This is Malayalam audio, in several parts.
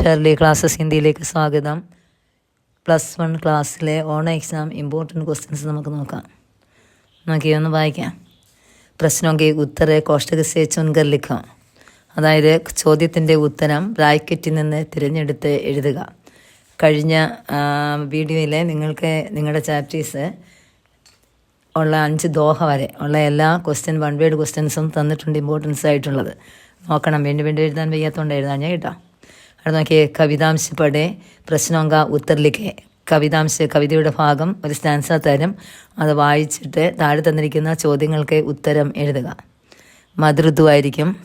ഷെർലി ക്ലാസ്സസ് ഹിന്ദിയിലേക്ക് സ്വാഗതം. പ്ലസ് വൺ ക്ലാസ്സിലെ ഓൺ എക്സാം ഇമ്പോർട്ടന്റ് ക്വസ്റ്റ്യൻസ് നമുക്ക് നോക്കാം. നോക്കി ഒന്ന് വായിക്കാം. പ്രശ്നമൊക്കെ ഉത്തര കോഷ്ടക സേ ചുൻകർ ലിഖം അതായത് ചോദ്യത്തിന്റെ ഉത്തരം ബ്രാക്കറ്റിൽ നിന്ന് തിരഞ്ഞെടുത്ത് എഴുതുക. കഴിഞ്ഞ വീഡിയോയിൽ നിങ്ങൾക്ക് നിങ്ങളുടെ ചാപ്റ്റേഴ്സ് ഉള്ള അഞ്ച് ദോഹ വരെ ഉള്ള എല്ലാ ക്വസ്റ്റ്യൻ വൺ വേഡ് ക്വസ്റ്റ്യൻസും തന്നിട്ടുണ്ട് ഇമ്പോർട്ടൻസ് ആയിട്ടുള്ളത്. നോക്കണം വേണ്ടി വേണ്ടി എഴുതാൻ വയ്യാത്തതുകൊണ്ട് എഴുതാൻ ഞാൻ കേട്ടോ. അവിടെ നോക്കിയേ കവിതാംശ പടേ പ്രശ്നോങ്ക ഉത്തർലിഖേ. കവിതാംശ കവിതയുടെ ഭാഗം ഒരു സ്റ്റാൻസ തരും. അത് വായിച്ചിട്ട് താഴെ തന്നിരിക്കുന്ന ചോദ്യങ്ങൾക്ക് ഉത്തരം എഴുതുക. മതൃത്വമായിരിക്കും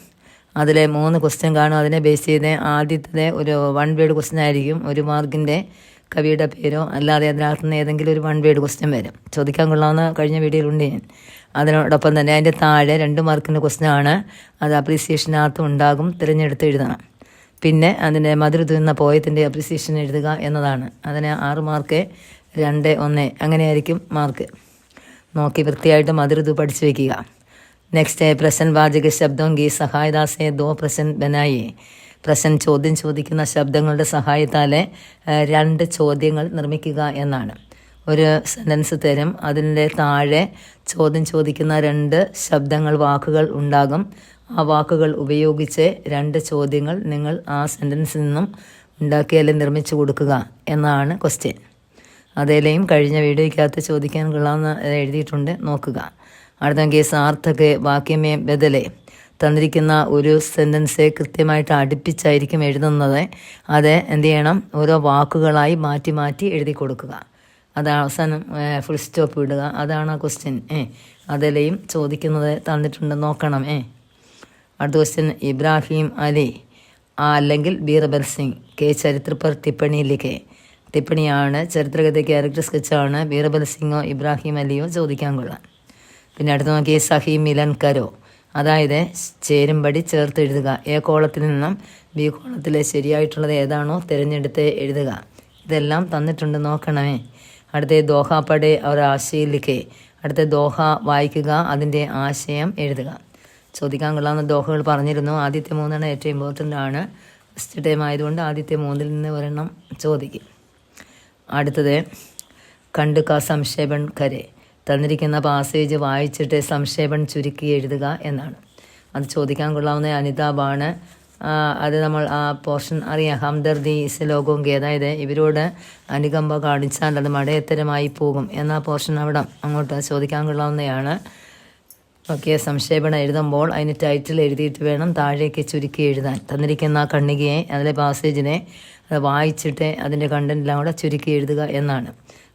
അതിലെ മൂന്ന് ക്വസ്റ്റ്യൻ കാണും. അതിനെ ബേസ് ചെയ്ത് ആദ്യത്തെ ഒരു വൺ വേർഡ് ക്വസ്റ്റ്യൻ ആയിരിക്കും. ഒരു മാർക്കിന്റെ കവിയുടെ പേരോ അല്ലാതെ അതിനകത്ത് നിന്ന് ഏതെങ്കിലും ഒരു വൺ വേർഡ് ക്വസ്റ്റ്യൻ വരും. ചോദിക്കാൻ കൊള്ളാവുന്ന കഴിഞ്ഞ വീഡിയോയിലുണ്ട് ഞാൻ. അതിനോടൊപ്പം തന്നെ അതിന്റെ താഴെ രണ്ട് മാർക്കിന്റെ ക്വസ്റ്റ്യൻ ആണ്. അത് അപ്രീസിയേഷനകത്തും ഉണ്ടാകും. തിരഞ്ഞെടുത്ത് എഴുതണം. പിന്നെ അതിന്റെ മധുര തിന്ന പോയത്തിന്റെ അപ്രിസിയേഷൻ എഴുതുക എന്നതാണ്. അതിന് ആറ് മാർക്ക് രണ്ട് ഒന്ന് അങ്ങനെയായിരിക്കും മാർക്ക് നോക്കി വൃത്തിയായിട്ട് മധുരത്ത് പഠിച്ചു വയ്ക്കുക നെക്സ്റ്റ് പ്രസൻ വാചക ശബ്ദം ഗീ സഹായദാസെ ദോ പ്രസൻ ബനായി. പ്രസൻ ചോദ്യം ചോദിക്കുന്ന ശബ്ദങ്ങളുടെ സഹായത്താലെ രണ്ട് ചോദ്യങ്ങൾ നിർമ്മിക്കുക എന്നാണ്. ഒരു സെന്റൻസ് തരും. അതിന്റെ താഴെ ചോദ്യം ചോദിക്കുന്ന രണ്ട് ശബ്ദങ്ങൾ വാക്കുകൾ ഉണ്ടാകും. ആ വാക്കുകൾ ഉപയോഗിച്ച് രണ്ട് ചോദ്യങ്ങൾ നിങ്ങൾ ആ സെന്റൻസിൽ നിന്നും ഉണ്ടാക്കിയാൽ നിർമ്മിച്ചു കൊടുക്കുക എന്നാണ് ക്വസ്റ്റ്യൻ അതേലെയും കഴിഞ്ഞ വീഡിയോയ്ക്കകത്ത് ചോദിക്കാൻ കൊള്ളാമെന്ന് എഴുതിയിട്ടുണ്ട്. നോക്കുക. അടുത്ത കേസ് ആർത്ഥക് വാക്യമേ ബദലെ. തന്നിരിക്കുന്ന ഒരു സെന്റൻസ് കൃത്യമായിട്ട് അടുപ്പിച്ചായിരിക്കും എഴുതുന്നത്. അത് എന്ത് ചെയ്യണം? ഓരോ വാക്കുകളായി മാറ്റി മാറ്റി എഴുതി കൊടുക്കുക. അത് അവസാനം ഫുൾ സ്റ്റോപ്പ് ഇടുക. അതാണ് ആ ക്വസ്റ്റ്യൻ ഏ അതിലെയും ചോദിക്കുന്നത് തന്നിട്ടുണ്ട്. നോക്കണം. ഏ അടുത്ത ക്വസ്റ്റ്യൻ ഇബ്രാഹിം അലി. ആ അല്ലെങ്കിൽ ബീർബൽ സിംഗ്. കെ ചരിത്രപ്പർ ടിപ്പണിയിലേക്ക്. ടിപ്പണിയാണ് ചരിത്രകഥ ക്യാരക്ടർ സ്കെച്ചാണ് ബീർബൽ സിംഗോ ഇബ്രാഹിം അലിയോ ചോദിക്കാൻ കൊള്ളാം. പിന്നെ അടുത്ത് നോക്കി സഹി മിലൻ കരോ. അതായത് ചേരുംപടി ചേർത്ത് എഴുതുക. എ കോളത്തിൽ നിന്നും ബി കോളത്തിലെ ശരിയായിട്ടുള്ളത് ഏതാണോ തിരഞ്ഞെടുത്ത് എഴുതുക. ഇതെല്ലാം തന്നിട്ടുണ്ട് നോക്കണമേ. അടുത്ത ദോഹ പടേ അവർ ആശയിലേക്ക് അടുത്ത ദോഹ വായിക്കുക അതിന്റെ ആശയം എഴുതുക. ചോദിക്കാൻ കൊള്ളാവുന്ന ദോഹകൾ പറഞ്ഞിരുന്നു. ആദ്യത്തെ മൂന്നെണ്ണം ഏറ്റവും ഇമ്പോർട്ടന്റ് ആണ്. ഫസ്റ്റ് ടൈം ആയതുകൊണ്ട് ആദ്യത്തെ മൂന്നിൽ നിന്ന് ഒരെണ്ണം ചോദിക്കും. അടുത്തത് കണ്ടുക സംക്ഷേപൺ കരെ. തന്നിരിക്കുന്ന പാസേജ് വായിച്ചിട്ട് സംക്ഷേപൺ ചുരുക്കി എഴുതുക എന്നാണ്. അത് ചോദിക്കാൻ കൊള്ളാവുന്ന അനിതാബാണ്. അത് നമ്മൾ ആ പോർഷൻ അറിയാം. ഹംദർദി ഇസ്ലോകോങ്കി അതായത് ഇവരോട് അനുകമ്പ കാണിച്ചാൽ അത് മടയത്തരമായി പോകും. എന്ന പോർഷൻ അവിടെ അങ്ങോട്ട് ചോദിക്കാൻ കൊള്ളാവുന്നതാണ്. ഓക്കെ സംക്ഷേപണം എഴുതുമ്പോൾ അതിന് ടൈറ്റിൽ എഴുതിയിട്ട് വേണം താഴേക്ക് ചുരുക്കി എഴുതാൻ. തന്നിരിക്കുന്ന ആ കണ്ണികയെ അതിലെ പാസേജിനെ അത് വായിച്ചിട്ട് അതിന്റെ കണ്ടന്റെല്ലാം കൂടെ ചുരുക്കി എഴുതുക എന്നാണ്.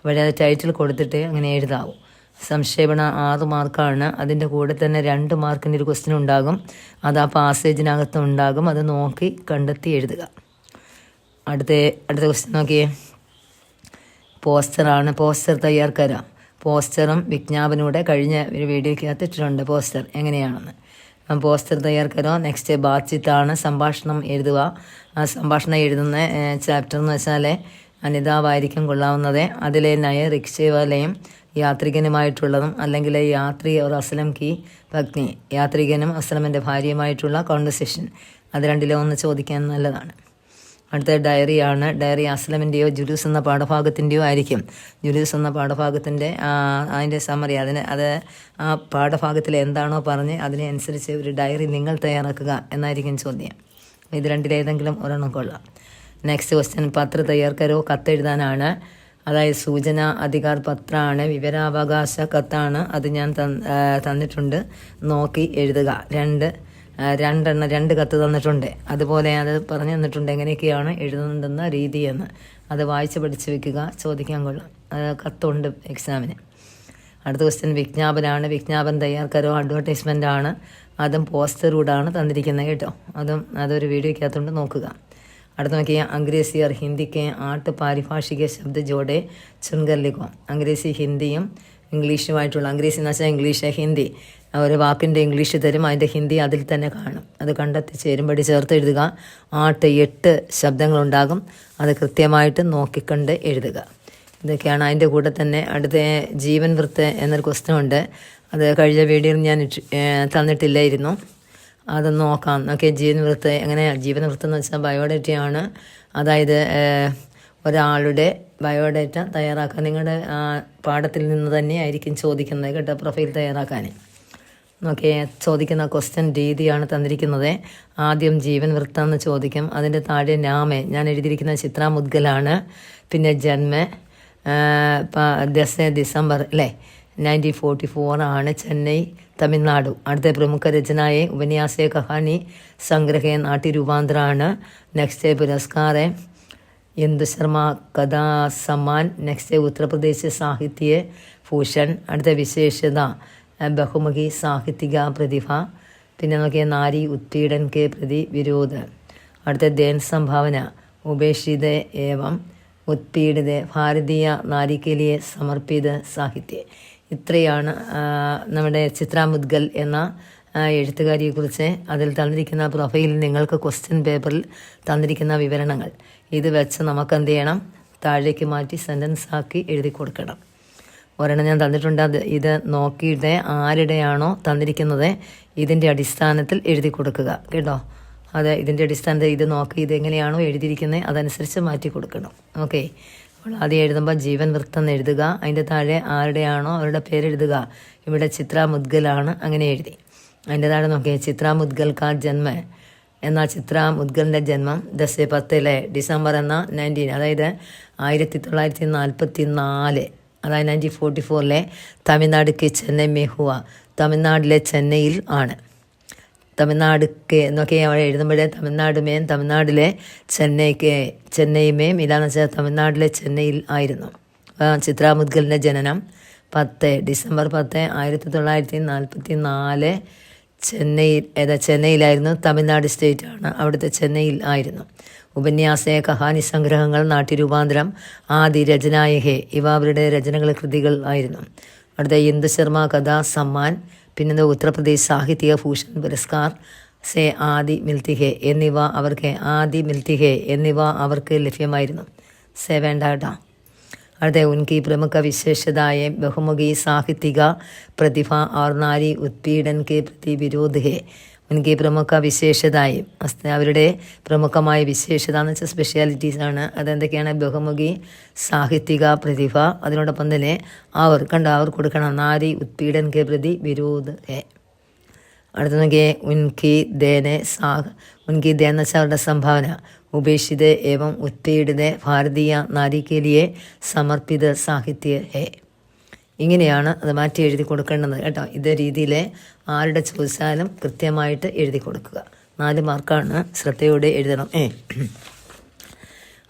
അവിടെ അത് ടൈറ്റിൽ കൊടുത്തിട്ട് അങ്ങനെ എഴുതാവും. സംക്ഷേപണ ആറ് മാർക്കാണ്. അതിന്റെ കൂടെ തന്നെ രണ്ട് മാർക്കിന്റെ ഒരു ക്വസ്റ്റ്യൻ ഉണ്ടാകും. അത് ആ പാസേജിനകത്ത് ഉണ്ടാകും. അത് നോക്കി കണ്ടെത്തി എഴുതുക. അടുത്ത അടുത്ത ക്വസ്റ്റ്യൻ നോക്കിയേ. പോസ്റ്ററാണ്. പോസ്റ്റർ തയ്യാർക്കരാം. പോസ്റ്ററും വിജ്ഞാപനൂടെ കഴിഞ്ഞ ഒരു വീഡിയോയ്ക്കകത്ത് ഇട്ടിട്ടുണ്ട് പോസ്റ്റർ. എങ്ങനെയാണെന്ന്. പോസ്റ്റർ തയ്യാർക്കരോ നെക്സ്റ്റ് ബാച്ചിത്താണ് സംഭാഷണം എഴുതുക. ആ സംഭാഷണം എഴുതുന്ന ചാപ്റ്റർ എന്ന് വെച്ചാൽ അനിതാവായിരിക്കും കൊള്ളാവുന്നത്. അതിലെ നയ റിക്ഷേവാലയും യാത്രികനുമായിട്ടുള്ളതും അല്ലെങ്കിൽ യാത്രി ഒരു അസ്ലം കി ഭഗ്നി. യാത്രികനും അസ്ലമിന്റെ ഭാര്യയുമായിട്ടുള്ള കോൺവെർസേഷൻ അത് രണ്ടിലോ ഒന്ന് ചോദിക്കാൻ നല്ലതാണ്. അടുത്ത ഡയറിയാണ്. ഡയറി അസ്ലമിന്റെയോ ജുലൂസ് എന്ന പാഠഭാഗത്തിന്റെയോ ആയിരിക്കും. ജുലൂസ് എന്ന പാഠഭാഗത്തിന്റെ അതിന്റെ സമറി അതിന് അത് ആ പാഠഭാഗത്തിൽ എന്താണോ പറഞ്ഞ് അതിനനുസരിച്ച് ഒരു ഡയറി നിങ്ങൾ തയ്യാറാക്കുക എന്നായിരിക്കും ചോദ്യം. ഇത് രണ്ടിലേതെങ്കിലും ഒരെണ്ണം കൊള്ളാം. നെക്സ്റ്റ് ക്വസ്റ്റ്യൻ പത്ര തയ്യാർക്കരോ കത്തെഴുതാനാണ്. അതായത് സൂചന അധികാർ പത്രമാണ് വിവരാവകാശ കത്താണ് അത് ഞാൻ തന്നിട്ടുണ്ട്. നോക്കി എഴുതുക. രണ്ട് രണ്ടെണ്ണം രണ്ട് കത്ത് തന്നിട്ടുണ്ട്. അതുപോലെ അത് പറഞ്ഞു തന്നിട്ടുണ്ട് എങ്ങനെയൊക്കെയാണ് രീതി രീതിയെന്ന്. അത് വായിച്ച് പഠിച്ച് വെക്കുക ചോദിക്കാൻ കൊള്ളാം. കത്തുണ്ട് എക്സാമിന് അടുത്ത ക്വസ്റ്റ്യൻ വിജ്ഞാപനമാണ് വിജ്ഞാപനം തയ്യാർക്കാരോ? അഡ്വർടൈസ്മെന്റ് ആണ്. അതും പോസ്റ്ററൂടാണ് തന്നിരിക്കുന്നത് കേട്ടോ. അതും അതൊരു വീഡിയോയ്ക്കകത്തുണ്ട്. നോക്കുക. അടുത്ത നോക്കിയാൽ അംഗ്രേസി ഓർ ഹിന്ദിക്ക് ആട്ട് പാരിഭാഷിക ശബ്ദ ജോഡെ ചുൻകർ അംഗ്രേസി ഹിന്ദിയും ഇംഗ്ലീഷുമായിട്ടുള്ള അംഗ്രീസ് എന്ന് വെച്ചാൽ ഇംഗ്ലീഷ് ഹിന്ദി. ഒരു വാക്കിന്റെ ഇംഗ്ലീഷ് തരും അതിന്റെ ഹിന്ദി അതിൽ തന്നെ കാണും. അത് കണ്ടെത്തി ചേരുമ്പടി ചേർത്ത് എഴുതുക. ആട്ട് എട്ട് ശബ്ദങ്ങളുണ്ടാകും. അത് കൃത്യമായിട്ട് നോക്കിക്കണ്ട് എഴുതുക. ഇതൊക്കെയാണ് അതിന്റെ കൂടെ തന്നെ അടുത്ത ജീവൻ വൃത്ത് എന്നൊരു ക്വസ്റ്റ്യൻ ഉണ്ട്. അത് കഴിഞ്ഞ വീഡിയോയിൽ ഞാൻ തന്നിട്ടില്ലായിരുന്നു. അതൊന്ന് നോക്കാം. ഓക്കെ ജീവൻ വൃത്ത് എങ്ങനെ ജീവൻ വൃത്തം എന്ന് വെച്ചാൽ ബയോഡേറ്റയാണ് അതായത് ഒരാളുടെ ബയോഡേറ്റ തയ്യാറാക്കാൻ നിങ്ങളുടെ പാഠത്തിൽ നിന്ന് തന്നെ ആയിരിക്കും ചോദിക്കുന്നത് കേട്ടോ പ്രൊഫൈൽ തയ്യാറാക്കാൻ. നോക്കിയേ ചോദിക്കുന്ന ക്വസ്റ്റ്യൻ രീതിയാണ് തന്നിരിക്കുന്നത്. ആദ്യം ജീവൻ വൃത്തം എന്ന് ചോദിക്കും. അതിന്റെ താഴെ നാമെ. ഞാൻ എഴുതിയിരിക്കുന്ന ചിത്ര മുദ്ഗലാണ്. പിന്നെ ജന്മ ദസ ഡിസംബർ അല്ലേ? നയന്റീൻ ഫോർട്ടി ഫോർ ആണ് ചെന്നൈ തമിഴ്നാടു. അടുത്ത പ്രമുഖ രചനയെ ഉപന്യാസ കഹാനി സംഗ്രഹ നാട്യരൂപാന്തരാണ് നെക്സ്റ്റ് പുരസ്കാരെ ഇന്ദു ശർമ്മ? കഥാ സമ്മാൻ. നെക്സ്റ്റ് ഉത്തർപ്രദേശ് സാഹിത്യ ഭൂഷൺ. അടുത്ത വിശേഷത ബഹുമുഖി സാഹിത്യിക പ്രതിഭ. പിന്നെ നോക്കിയ നാരി ഉത്പീഡൻ കെ പ്രതി വിരോധ്. അടുത്ത ദേൻ സംഭാവന ഉപേക്ഷിത ഏവം ഉത്പീഡിത ഭാരതീയ നാരിക്കലിയെ സമർപ്പിത സാഹിത്യ. ഇത്രയാണ് നമ്മുടെ ചിത്ര മുദ്ഗൽ എന്ന എഴുത്തുകാരിയെക്കുറിച്ച് അതിൽ തന്നിരിക്കുന്ന പ്രൊഫൈലിൽ നിങ്ങൾക്ക് ക്വസ്റ്റ്യൻ പേപ്പറിൽ തന്നിരിക്കുന്ന വിവരണങ്ങൾ. ഇത് വെച്ച് നമുക്ക് എന്ത് ചെയ്യണം താഴേക്ക് മാറ്റി സെന്റൻസ് ആക്കി എഴുതി കൊടുക്കണം. ഒരെണ്ണം ഞാൻ തന്നിട്ടുണ്ട്. അത് ഇത് നോക്കിയിട്ട് ആരുടെയാണോ തന്നിരിക്കുന്നത്. ഇതിന്റെ അടിസ്ഥാനത്തിൽ എഴുതി കൊടുക്കുക. കേട്ടോ? അത് ഇതിന്റെ അടിസ്ഥാനത്തിൽ ഇത് നോക്കി ഇതെങ്ങനെയാണോ എഴുതിയിരിക്കുന്നത് അതനുസരിച്ച് മാറ്റി കൊടുക്കണം. ഓക്കെ. അപ്പോൾ ആദ്യം എഴുതുമ്പോൾ ജീവൻ വൃത്തം എഴുതുക. അതിന്റെ താഴെ ആരുടെയാണോ അവരുടെ പേര് എഴുതുക. ഇവിടെ ചിത്ര മുദ്ഗലാണ് അങ്ങനെ എഴുതി. അതിന്റെ താഴെ നോക്കിയാൽ ചിത്ര മുദ്ഗൽക്കാർ ജന്മ എന്ന ചിത്ര മുദ്ഗലിന്റെ ജന്മം ദസ് പത്തിലെ ഡിസംബർ എന്ന നയന്റീൻ അതായത് ആയിരത്തി തൊള്ളായിരത്തി നാൽപ്പത്തി നാല് അതായത് നയന്റീൻ ഫോർട്ടി ഫോറിലെ തമിഴ്നാട് കെ ചെന്നൈ മെഹുവ തമിഴ്നാട്ടിലെ ചെന്നൈയിൽ ആണ്. തമിഴ്നാട് കെ എന്നൊക്കെ അവിടെ എഴുതുമ്പോഴേ തമിഴ്നാട് മേം തമിഴ്നാട്ടിലെ ചെന്നൈക്ക് ചെന്നൈ മേം ഇതാന്ന് വെച്ചാൽ തമിഴ്നാട്ടിലെ ചെന്നൈയിൽ ആയിരുന്നു. ചിത്ര മുദ്ഗലിന്റെ ജനനം പത്ത് ഡിസംബർ പത്ത് ആയിരത്തി തൊള്ളായിരത്തി നാൽപ്പത്തി നാല് ചെന്നൈയിൽ ഏതാ ചെന്നൈയിലായിരുന്നു തമിഴ്നാട് സ്റ്റേറ്റ് ആണ്. അവിടുത്തെ ചെന്നൈയിൽ ആയിരുന്നു. ഉപന്യാസ കഹാനി സംഗ്രഹങ്ങൾ നാട്യരൂപാന്തരം ആദി രചനായഹേ ഇവ അവരുടെ രചനകൾ കൃതികൾ ആയിരുന്നു. അടുത്ത ഇന്ദു ശർമ്മ കഥാ സമ്മാൻ പിന്നെ ഉത്തർപ്രദേശ് സാഹിത്യ ഭൂഷൺ പുരസ്കാർ സെ ആദി മിൽത്തിഹെ എന്നിവ അവർക്ക് ആദി മിൽത്തിഹെ എന്നിവ അവർക്ക് ലഭ്യമായിരുന്നു. സെ വേണ്ട അടുത്ത ഉൻകി പ്രമുഖ വിശേഷതായ ബഹുമുഖി സാഹിത്യിക പ്രതിഭ ആർനാരി നാരി ഉത്പീഡൻ കെ പ്രതി വിരോധ ഹെ ഉൻകി പ്രമുഖ വിശേഷതായി. അവരുടെ പ്രമുഖമായ വിശേഷത എന്ന് വെച്ചാൽ സ്പെഷ്യാലിറ്റീസ് ആണ്. അതെന്തൊക്കെയാണ്? ബഹുമുഖി സാഹിത്യിക പ്രതിഭ. അതിനോടൊപ്പം തന്നെ അവർ കണ്ടോ അവർ കൊടുക്കണം. നാരി ഉത്പീഡൻ കെ പ്രതി വിരോധ ഹെ അടുത്ത നോക്കിയേ ഉൻകി ദേനെ സാഹ് ഉൻകി ദേ എന്ന് വെച്ചാൽ അവരുടെ സംഭാവന. ഉപേക്ഷിത ഏവം ഉത്തേടിത ഭാരതീയ നാരികേലിയെ സമർപ്പിത സാഹിത്യ ഹേ. ഇങ്ങനെയാണ് അത് മാറ്റി എഴുതി കൊടുക്കേണ്ടത് കേട്ടോ. ഇതേ രീതിയിൽ ആരുടെ ചോദിച്ചാലും കൃത്യമായിട്ട് എഴുതി കൊടുക്കുക. നാല് മാർക്കാണ് ശ്രദ്ധയോടെ എഴുതണം. ഏ.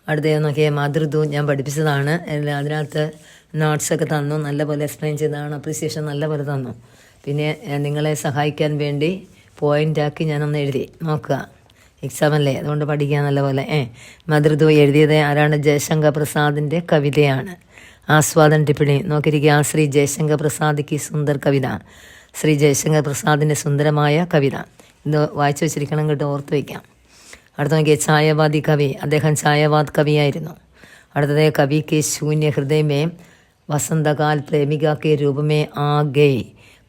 അടുത്ത നോക്കിയാൽ മാതൃത്വം ഞാൻ പഠിപ്പിച്ചതാണ്. അതിനകത്ത് നോട്ട്സൊക്കെ തന്നു. നല്ലപോലെ എക്സ്പ്ലെയിൻ ചെയ്തതാണ്. അപ്രീസിയേഷൻ നല്ലപോലെ തന്നു. പിന്നെ നിങ്ങളെ സഹായിക്കാൻ വേണ്ടി പോയിന്റാക്കി ഞാനൊന്ന് എഴുതി. നോക്കുക. എക്സാം അല്ലേ? അതുകൊണ്ട് പഠിക്കാൻ നല്ലപോലെ ഏ മാതൃത്വം എഴുതിയത് ആരാണ്? ജയശങ്കർ പ്രസാദിന്റെ കവിതയാണ്. ആസ്വാദൻ ടിപ്പണി. നോക്കിയിരിക്കുക. ശ്രീ ജയശങ്കർ പ്രസാദിക്ക് സുന്ദർ കവിത. ശ്രീ ജയശങ്കർ പ്രസാദിന്റെ സുന്ദരമായ കവിത. ഇത് വായിച്ചു വെച്ചിരിക്കണം കേട്ടോ. ഓർത്ത് വയ്ക്കാം അടുത്ത നോക്കിയ. ഛായവാദി കവി. അദ്ദേഹം ഛായവാദ് കവിയായിരുന്നു. അടുത്തത് കവി കെ ശൂന്യ ഹൃദയമേ വസന്തകാൽ പ്രേമിക കെ രൂപമേ ആ ഗേ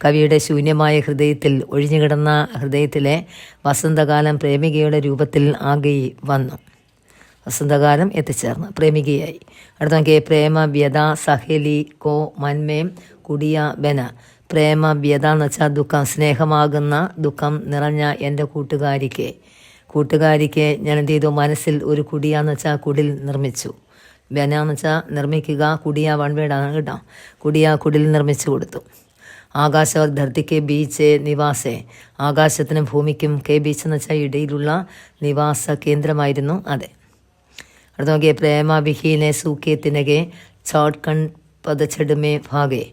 കവിയുടെ ശൂന്യമായ ഹൃദയത്തിൽ ഒഴിഞ്ഞുകിടന്ന ഹൃദയത്തിലെ വസന്തകാലം പ്രേമികയുടെ രൂപത്തിൽ ആകെ വന്നു. വസന്തകാലം എത്തിച്ചേർന്ന്. പ്രേമികയായി. അടുത്ത നോക്കിയ പ്രേമ വ്യത സഹേലി കോ മന്മേം കുടിയ ബന. പ്രേമ വ്യത എന്ന് വെച്ചാൽ ദുഃഖം. സ്നേഹമാകുന്ന ദുഃഖം നിറഞ്ഞ എന്റെ കൂട്ടുകാരിക്ക്. കൂട്ടുകാരിക്ക് ഞാൻ എന്ത് ചെയ്തു? മനസ്സിൽ ഒരു കുടിയാന്ന് വെച്ചാൽ കുടിൽ നിർമ്മിച്ചു. ബന എന്ന് വെച്ചാൽ നിർമ്മിക്കുക കുടിയ വൺ വേർഡാണ് കേട്ടോ. കുടിയ കുടിൽ നിർമ്മിച്ചു കൊടുത്തു. ആകാശ ധർത്തി കെ ബീച്ച് നിവാസേ. ആകാശത്തിനും ഭൂമിക്കും കെ ബീച്ച് എന്ന് വെച്ചാൽ ഇടയിലുള്ള നിവാസ കേന്ദ്രമായിരുന്നു അതെ. അടുത്ത നോക്കിയേ പ്രേമവിഹീനെ സൂക്കെ തിനകെ ചോട്ട്കൺ പതച്ചെടുമേ ഭാഗെ.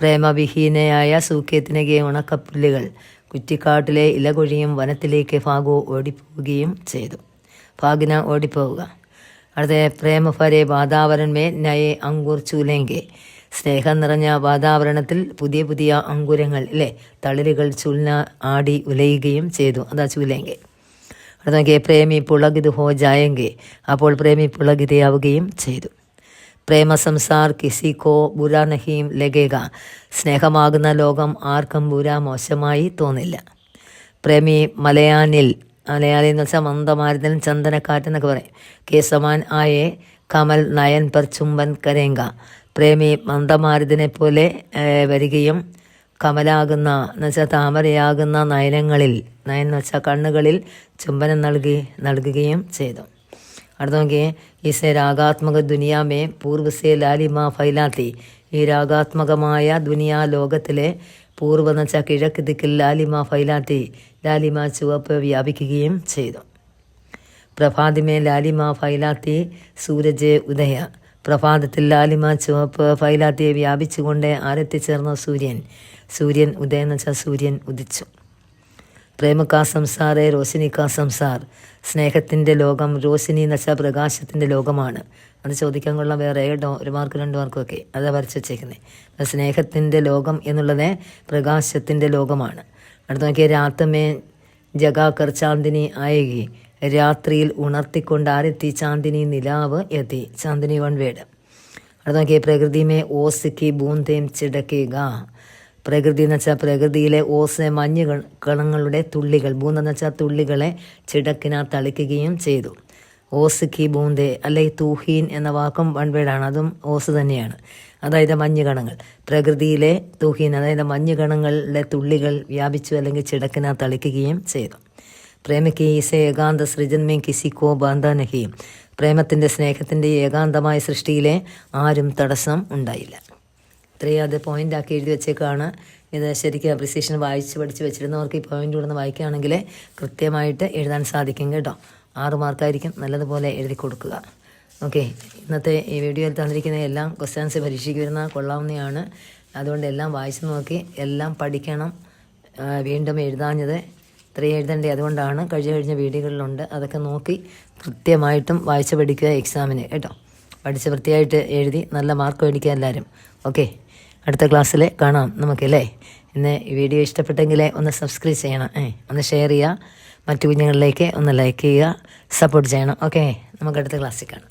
പ്രേമവിഹീനയായ സൂക്കെ തിനകെ ഉണക്കപ്പുല്ലുകൾ കുറ്റിക്കാട്ടിലെ ഇലകൊഴിയും വനത്തിലേക്ക് ഭാഗോ ഓടിപ്പോവുകയും ചെയ്തു. ഭാഗിന ഓടിപ്പോവുക. അടുത്ത പ്രേമഫരെ വാതാവരന്മേ നയെ അങ്കുർ ചൂലേങ്കെ. സ്നേഹം നിറഞ്ഞ വാതാവരണത്തിൽ പുതിയ പുതിയ അങ്കുരങ്ങൾ അല്ലേ? തളിരുകൾ ചുൽന ആടി ഉലയുകയും ചെയ്തു. അതാ ചൂലെങ്കെ. അടുത്ത നോക്കിയേ പ്രേമി പുളകിത് ഹോ ജായെങ്കെ. അപ്പോൾ പ്രേമി പുളകിതയാവുകയും ചെയ്തു. പ്രേമ സംസാർ കിസിക്കോ ബുര നഹീം ലഗേക സ്നേഹമാകുന്ന ലോകം ആർക്കും ബുര മോശമായി തോന്നില്ല. പ്രേമി മലയാനിൽ മലയാളി എന്ന് വെച്ചാൽ മന്ദമാരുതൻ ചന്ദനക്കാറ്റ് എന്നൊക്കെ പറയും. കേസമാൻ ആയേ കമൽ നയൻ പർ ചുംബൻ കരേങ്ക. പ്രേമി മന്ദമാരുതിനെ പോലെ വരികയും കമലാകുന്ന എന്നുവെച്ചാൽ താമരയാകുന്ന നയനങ്ങളിൽ നയൻ എന്ന് വെച്ചാൽ കണ്ണുകളിൽ ചുംബനം നൽകി നൽകുകയും ചെയ്തു. അടുത്ത നോക്കിയേ ഇസെ രാഗാത്മക ദുനിയാമേ പൂർവസെ ലാലിമ ഫൈലാത്തി. ഈ രാഗാത്മകമായ ദുനിയാ ലോകത്തിലെ പൂർവ എന്ന് വെച്ചാൽ കിഴക്ക് ദിക്കിൽ ലാലിമ ഫൈലാത്തി ലാലിമ ചുവപ്പ് വ്യാപിക്കുകയും ചെയ്തു. പ്രഭാതിമേ ലാലിമ ഫൈലാത്തി സൂരജ് ഉദയ. പ്രഭാതത്തിൽ ലാലിമ ചുവപ്പ് ഫൈലാത്തിയെ വ്യാപിച്ചുകൊണ്ട് ആരെത്തിച്ചേർന്ന സൂര്യൻ. സൂര്യൻ ഉദയം എന്ന് വെച്ചാൽ സൂര്യൻ ഉദിച്ചു. പ്രേമക്കാ സംസാറേ റോശിനിക്കാ സംസാർ. സ്നേഹത്തിന്റെ ലോകം എന്ന് വെച്ചാൽ പ്രകാശത്തിന്റെ ലോകമാണ്. അത് ചോദിക്കാൻ കൊള്ളാം വേറെ കേട്ടോ ഒരു മാർക്ക് രണ്ട് മാർക്കും ഒക്കെ അതാ വരച്ച് വെച്ചേക്കുന്നത് സ്നേഹത്തിന്റെ ലോകം എന്നുള്ളത് പ്രകാശത്തിന്റെ ലോകമാണ്. അടുത്ത നോക്കിയാൽ രാത്തമേ ജഗാ കർച്ചാന്തിനി ആയകി. രാത്രിയിൽ ഉണർത്തിക്കൊണ്ട് ആരെത്തി ചാന്ദിനി നിലാവ് എത്തി. ചാന്ദിനി വൺ വേഡ്. അടുത്ത നോക്കിയേ പ്രകൃതിമേ ഓസിക്കി ബൂന്തേം ചിടക്കുക പ്രകൃതി എന്ന് വെച്ചാൽ പ്രകൃതിയിലെ ഓസ് മഞ്ഞ് കണങ്ങളുടെ തുള്ളികൾ ബൂന്തെന്ന് വെച്ചാൽ തുള്ളികളെ ചിടക്കിനകത്ത് തളിക്കുകയും ചെയ്തു. ഓസ് കി ബൂന്തേ അല്ലെ തൂഹീൻ എന്ന വാക്കും വൺവേഡാണ് അതും ഓസ് തന്നെയാണ്. അതായത് മഞ്ഞ് കണങ്ങൾ. പ്രകൃതിയിലെ തൂഹീൻ അതായത് മഞ്ഞ് കണങ്ങളുടെ തുള്ളികൾ വ്യാപിച്ചു അല്ലെങ്കിൽ ചിടക്കിനകത്ത് തളിക്കുകയും ചെയ്തു. പ്രേമയ്ക്ക് ഈസെ ഏകാന്ത സൃജന്മേ കിസിക്കോ ബാന്ധാ नहीं പ്രേമത്തിന്റെ സ്നേഹത്തിന്റെ ഏകാന്തമായ സൃഷ്ടിയിലെ ആരും തടസ്സം ഉണ്ടായില്ല. ഇത്രയും അത് പോയിന്റ് ആക്കി എഴുതി വെച്ചേക്കാണ് ഇത് ശരിക്കും അപ്രിസിയേഷൻ വായിച്ച് പഠിച്ച് വെച്ചിരുന്നവർക്ക് ഈ പോയിന്റ് നിന്ന് വായിക്കുകയാണെങ്കിൽ കൃത്യമായിട്ട് എഴുതാൻ സാധിക്കും കേട്ടോ. ആറ് മാർക്കായിരിക്കും നല്ലതുപോലെ എഴുതി കൊടുക്കുക. ഓക്കെ ഇന്നത്തെ ഈ വീഡിയോയിൽ തന്നിരിക്കുന്ന എല്ലാം ക്വസ്റ്റ്യൻസ് പരീക്ഷയ്ക്ക് വരുന്ന കൊള്ളാവുന്നതാണ്. അതുകൊണ്ട് എല്ലാം വായിച്ച് നോക്കി എല്ലാം പഠിക്കണം. വീണ്ടും എഴുതാഞ്ഞത് ഇത്രയും എഴുതണ്ടേ? അതുകൊണ്ടാണ് കഴിഞ്ഞ കഴിഞ്ഞ വീഡിയോകളിലുണ്ട്. അതൊക്കെ നോക്കി കൃത്യമായിട്ടും വായിച്ച് പഠിക്കുക എക്സാമിന് കേട്ടോ? പഠിച്ച് വൃത്തിയായിട്ട് എഴുതി നല്ല മാർക്ക് മേടിക്കുക എല്ലാവരും. ഓക്കെ അടുത്ത ക്ലാസ്സിൽ കാണാം നമുക്കല്ലേ ഇന്ന് ഈ വീഡിയോ ഇഷ്ടപ്പെട്ടെങ്കിൽ ഒന്ന് സബ്സ്ക്രൈബ് ചെയ്യണം ഏ? ഒന്ന് ഷെയർ ചെയ്യുക. മറ്റു കുഞ്ഞുങ്ങളിലേക്ക് ഒന്ന് ലൈക്ക് ചെയ്യുക സപ്പോർട്ട് ചെയ്യണം. ഓക്കെ നമുക്ക് അടുത്ത ക്ലാസ്സിൽ കാണാം.